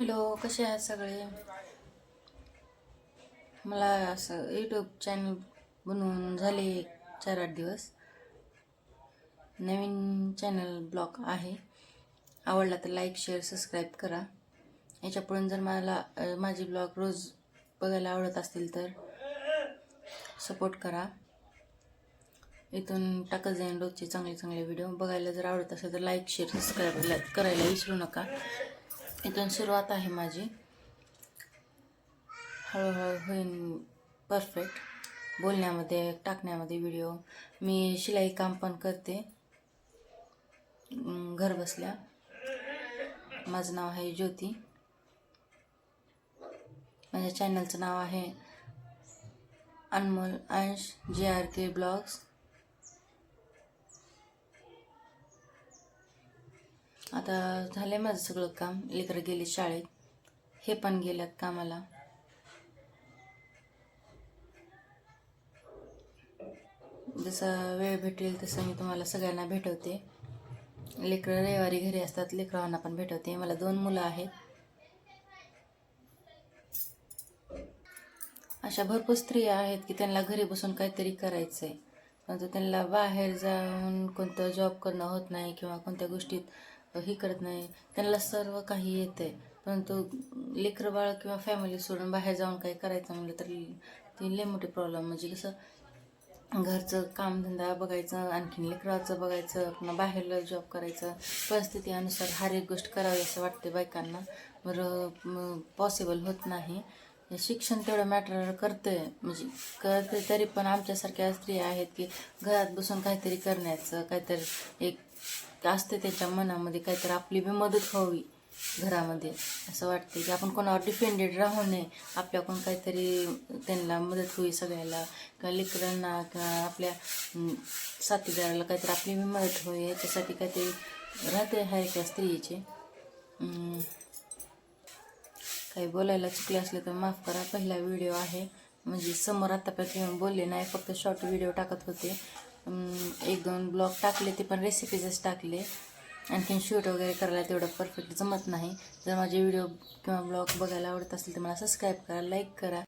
Hello कसे आहात सगळे? मला असं यूट्यूब चॅनल बनवून झाले चार आठ दिवस. नवीन चॅनल ब्लॉग आहे. आवडला तर लाईक शेअर सबस्क्राईब करा. याच्यापुढून जर मला माझे ब्लॉग रोज बघायला आवडत असतील तर सपोर्ट करा. इथून टाकत जाईन रोजचे चांगले चांगले व्हिडिओ बघायला जर आवडत असेल तर लाईक शेअर सबस्क्राईब करायला विसरू नका. इथून सुरुवात आहे माझी. हळूहळू होईन परफेक्ट बोलण्यामध्ये टाकण्यामध्ये व्हिडिओ मी शिलाई काम पण करते. घर बसल्या. माझं नाव आहे ज्योती. माझ्या चॅनलचं नाव आहे अनमोल अंश जे आर के ब्लॉग्स आता झाले माझं सगळं काम. लेकरं गेले शाळेत. हे पण गेल्यात कामाला. जसं वेळ भेटेल तसं मी तुम्हाला सगळ्यांना भेटवते. लेकरं रविवारी घरी असतात लेकरांना पण भेटवते. मला दोन मुलं आहेत. अशा भरपूर स्त्रिया आहेत की त्यांना घरी बसून काहीतरी करायचं आहे परंतु त्यांना बाहेर जाऊन कोणतं जॉब करणं होत नाही किंवा कोणत्या गोष्टीत हे करत नाही. त्यांना सर्व काही येतं. आहे परंतु लेकरं बाळ किंवा फॅमिली सोडून बाहेर जाऊन काही करायचं म्हणलं तर ती लय मोठी प्रॉब्लेम म्हणजे कसं घरचं कामधंदा बघायचं आणखीन लेकराचं बघायचं पुन्हा बाहेरला जॉब करायचं. परिस्थितीनुसार हर एक गोष्ट करावी असं वाटते बायकांना. बरं पॉसिबल होत नाही. हे शिक्षण तेवढं मॅटर करते म्हणजे करते तरी पण आमच्यासारख्या स्त्रिया आहेत की घरात बसून काहीतरी करण्याचं काहीतरी एक असते त्याच्या मनामध्ये काहीतरी आपली बी मदत व्हावी घरामध्ये. असं वाटते की आपण कोणावर डिपेंडेड राहू नये. आपल्याकडून काहीतरी त्यांना मदत होईल सगळ्याला. किंवा लेकरांना किंवा आपल्या साथीदाराला काहीतरी आपली बी मदत होईल. याच्यासाठी काहीतरी राहते आहे एका स्त्रीचे काही बोलायला चुकले असले तर माफ करा. पहिला व्हिडिओ आहे. म्हणजे समोर आतापर्यंत येऊन बोलले नाही फक्त शॉर्ट व्हिडिओ टाकत होते. एक दोन ब्लॉग टाकले ते पण रेसिपीजच टाकले. आणखीन शूट वगैरे करायला तेवढं परफेक्ट जमत नाही. जर माझे व्हिडिओ किंवा ब्लॉग बघायला आवडत असेल तर मला सबस्क्राईब करा लाईक करा.